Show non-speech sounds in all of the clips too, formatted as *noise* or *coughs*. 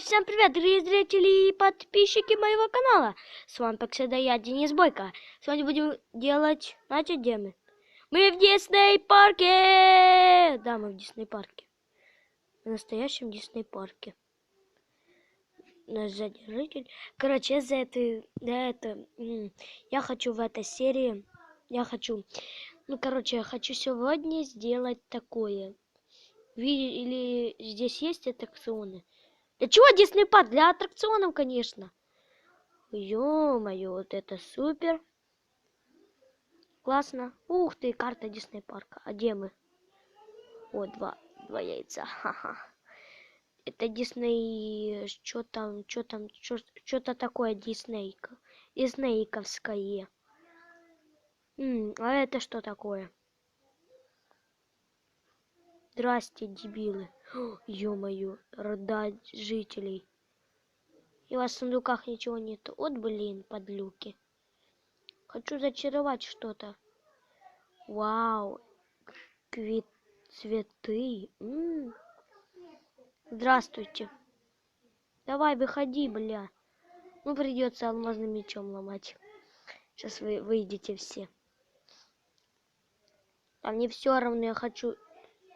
всем привет, дорогие зрители и подписчики моего канала. С вами, как всегда, я, Денис Бойко. Сегодня будем делать... Знаете, где мы? Мы в Дисней парке! Да, мы в Дисней парке. В настоящем Дисней парке. Наш задержитель. Короче, за это... Да, это... Я хочу в этой серии... Я хочу... Ну, короче, я хочу сегодня сделать такое. Или здесь есть аттракционы? Для чего Дисней парк? Для аттракционов, конечно. Ё-моё, вот это супер. Классно. Ух ты, карта Дисней парка. А где мы? О, два, два яйца. *laughs* Ха-ха. Это Дисней... Что там, что там, что-то такое Диснейка. Диснейковское. М а это что такое? Здрасте, дебилы. Ё-моё, рыдать жителей. И вас в сундуках ничего нет. Вот, блин, подлюки. Хочу зачаровать что-то. Вау. Квит... Цветы. М -м. Здравствуйте. Давай, выходи, бля. Ну, придется алмазным мечом ломать. Сейчас вы выйдете все. А мне все равно, я хочу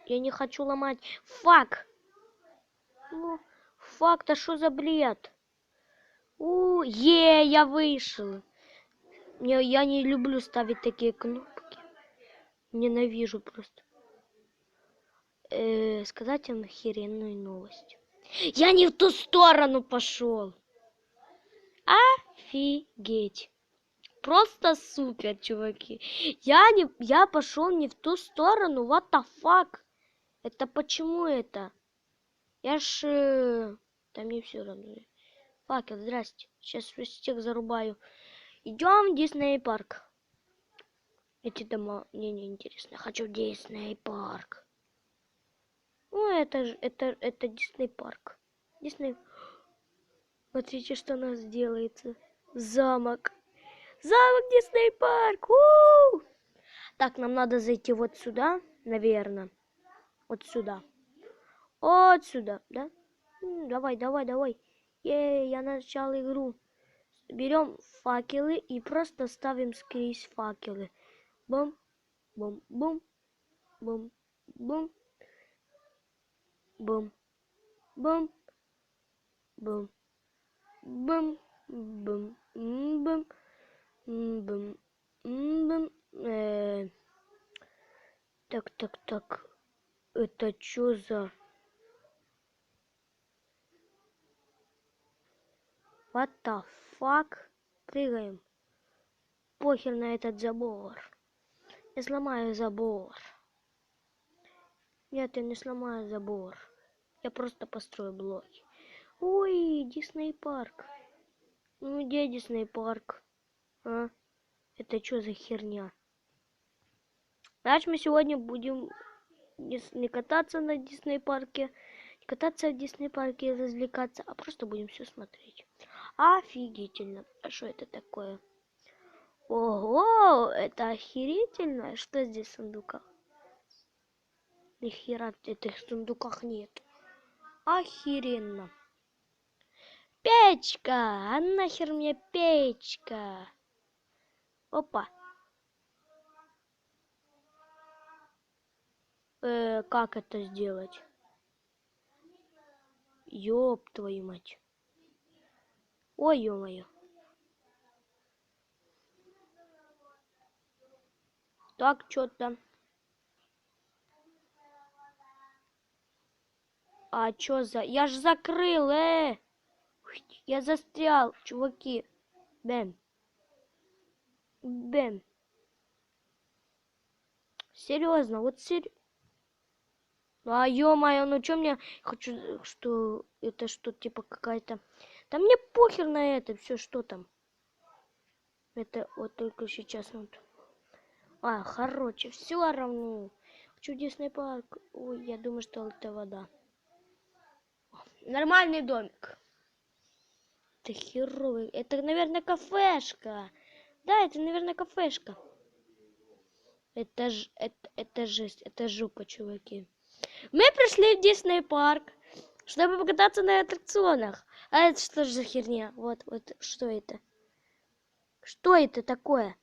я не хочу ломать. Фак! Ну, фак-то что за бред? У, е, я вышел. Не, я не люблю ставить такие кнопки. Ненавижу просто. Э, сказать вам охеренную новость. Я не в ту сторону пошел. Офигеть. Просто супер, чуваки. Я не, я пошел не в ту сторону. What the fuck? Это почему это? Я ж... Э, там не все равно. Факел, здрасте. Сейчас всех зарубаю. Идем в Дисней парк. Эти дома мне не интересно. Хочу в Дисней парк. Ну, это же, это, это Дисней парк. Дисней... Смотрите, что у нас делается. Замок. Замок Дисней парк. У -у -у! Так, нам надо зайти вот сюда, наверное. Вот сюда. Вот да? Давай, давай, давай. Ей, я начал игру. Берем факелы и просто ставим скрізь факелы. Бум, бум, бум, бум, бум, бум, бум, бум, бум, бум, бум, бум, бум. Э, так, так, так. Это что за... What the fuck? Прыгаем. Похер на этот забор. Я сломаю забор. Нет, я не сломаю забор. Я просто построю блоки. Ой, Дисней парк. Ну где Дисней парк? А? Это что за херня? Значит, мы сегодня будем не кататься на Дисней парке, не кататься в Дисней парке и развлекаться, а просто будем все смотреть. Офигительно. А что это такое? Ого, это охерительно. Что здесь в сундуках? Ни хера в этих сундуках нет. Охеренно. Печка! А нахер мне печка? Опа. Э, как это сделать? Ёб твою мать. Ой, ё-моё. Так, что-то. А чё за... Я ж закрыл, э! Я застрял, чуваки. Бэм. Бэм. Серьезно, вот серьезно. А ё-моё, ну чё мне... Хочу, что это что типа какая-то... Да мне похер на это, все что там. Это вот только сейчас вот. А, короче, все равно. Хочу Дисней парк. Ой, я думаю, что это вода. Нормальный домик. Это херовый. Это, наверное, кафешка. Да, это, наверное, кафешка. Это ж, это, это жесть, это жопа, чуваки. Мы пришли в Дисней парк. Чтобы покататься на аттракционах. А это что же за херня? Вот, вот, что это? Что это такое?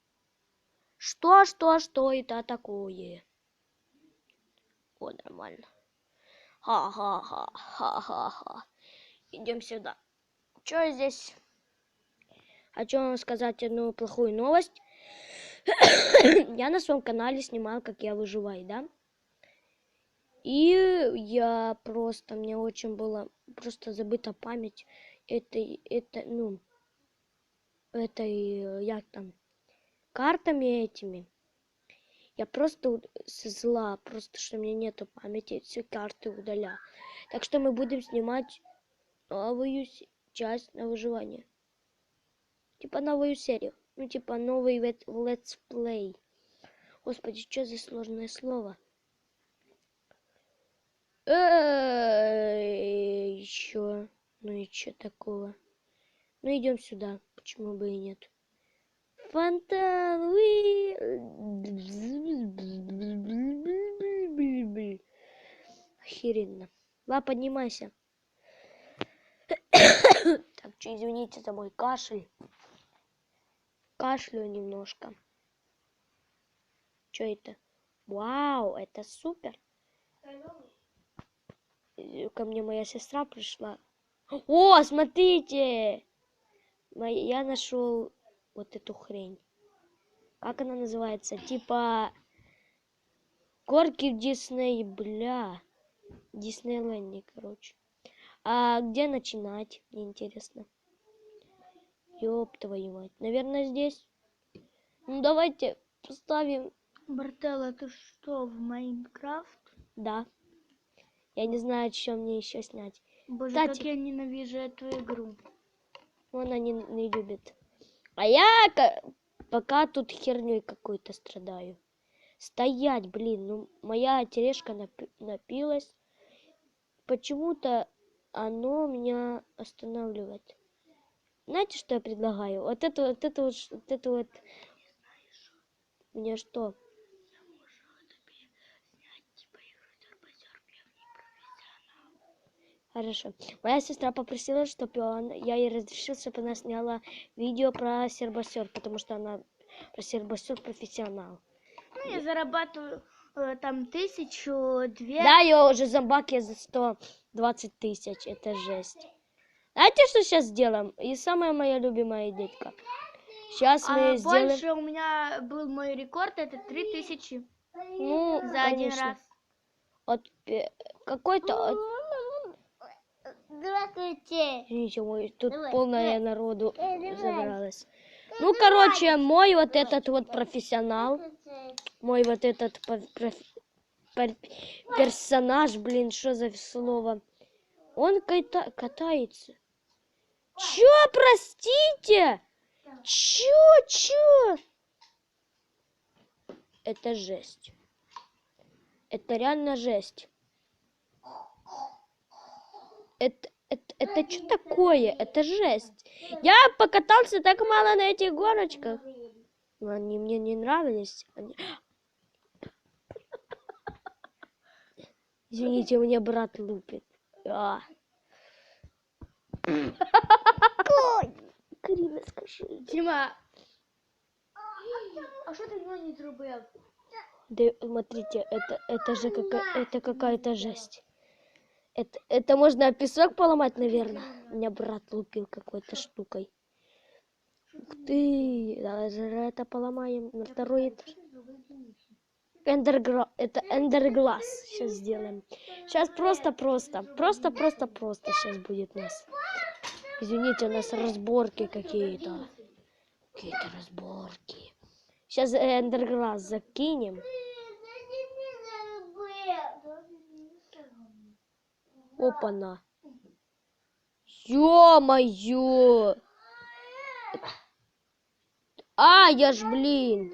Что, что, что это такое? О, нормально. Ха-ха-ха, ха-ха-ха. Идем сюда. Что здесь? Хочу вам сказать одну плохую новость. *coughs* я на своем канале снимал, как я выживаю, да? И я просто, мне очень было просто забыта память этой, это, ну, этой, як там, картами этими. Я просто со зла, просто что у меня нету памяти, все карты удалял. Так что мы будем снимать новую часть на выживание. Типа новую серию. Ну, типа новый play. Господи, что за сложное слово? Еще. Что такого? Ну идем сюда. Почему бы и нет? Фонтан. уи. Охеренно. Ла, поднимайся. *coughs* Так, что, извините за мой кашель. Кашлю немножко. Что это? Вау, это супер. Э, Ко мне моя сестра пришла. О, смотрите! Я нашел вот эту хрень. Как она называется? Типа горки в Дисней, бля. Диснейленде, короче. А где начинать? Мне интересно. Ёб твою мать. Наверное, здесь. Ну, давайте поставим. Бартелла, ты что, в Майнкрафт? Да. Я не знаю, что мне еще снять. Боже, Кстати. как я ненавижу эту игру. Он они не любит. А я ка- пока тут херней какой-то страдаю. Стоять, блин, ну моя тележка напи- напилась. Почему-то оно меня останавливает. Знаете, что я предлагаю? Вот это вот это вот, вот это вот. Мне что? Хорошо. Моя сестра попросила, чтобы я ей разрешил, чтобы она сняла видео про сербосер, потому что она про сербосер профессионал. Ну, я зарабатываю э, там тысячу, две. Да, я уже зомбаки за 120 тысяч. Это жесть. Знаете, что сейчас сделаем? И самая моя любимая идейка. Сейчас А мы сделаем... больше у меня был мой рекорд, это три тысячи Ну, за один конечно. раз. От какой-то... Здравствуйте. Мой, тут Давай, полная давай. народу Э, давай. забралась. Ну, короче, мой вот этот вот профессионал, мой вот этот проф- пер- персонаж, блин, что за слово? Он кайта- катается. Чё, простите? Чё, чё? Это жесть. Это реально жесть. Это, это, что такое? Это жесть. Я покатался так мало на этих горочках. Они мне не нравились. Они- Извините, мне брат лупит. А. Карина, скажи. Дима, а ти в нього не зробив? Да, смотрите, это, это же какая, это какая-то жесть. Это, это можно песок поломать, наверное. Меня брат лупил какой-то штукой. Ух ты, даже это поломаем на второй этаж. Эндергра... Это эндерглаз сейчас сделаем. Сейчас просто-просто, просто-просто-просто сейчас будет у нас. Извините, у нас разборки какие-то. Какие-то разборки. Сейчас эндерглаз закинем. Опа-на. Ё-моё! А, я ж, блин.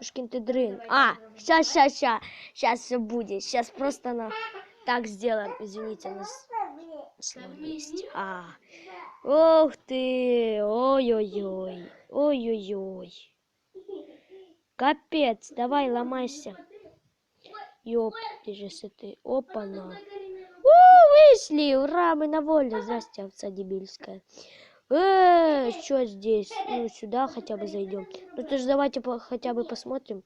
Ушкин ты дрын. А, сейчас, сейчас, сейчас. Сейчас все будет. Сейчас просто на... Так сделаем. Извините, у нас слово есть. А. Ох ты. Ой-ой-ой. Ой-ой-ой. Капец. Давай, ломайся. Ёп, ты же с этой. Опа-на. Вышли! Ура, мы на воле! Здрасте, овца дебильская. Э, что здесь? Ну, сюда хотя бы зайдем. Ну, то ж давайте по- хотя бы посмотрим.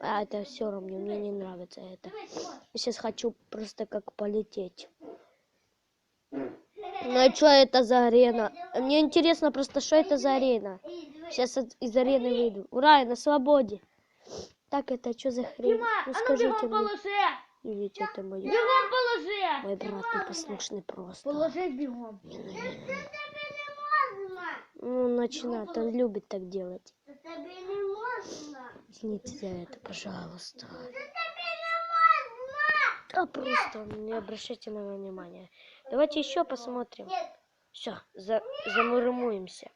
А, это все равно, мне не нравится это. Я сейчас хочу просто как полететь. Ну, а что это за арена? Мне интересно просто, что это за арена. Сейчас из арены выйду. Ура, я на свободе. Так, это что за хрень? Ну, а ну скажите мне. Или это мое? Бегом положи! Мой брат непослушный просто. Положи бегом. Ну, начинает, он любит так делать. Извините за это, пожалуйста. Да просто не обращайте на него внимания. Давайте еще посмотрим. Все, за, замурмуемся.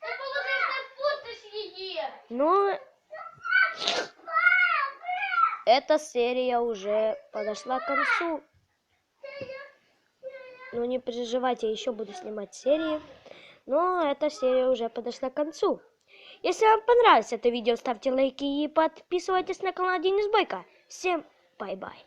Ну, эта серия уже подошла к концу. Ну, не переживайте, я еще буду снимать серии. Но эта серия уже подошла к концу. Если вам понравилось это видео, ставьте лайки и подписывайтесь на канал Денис Бойко. Всем бай-бай.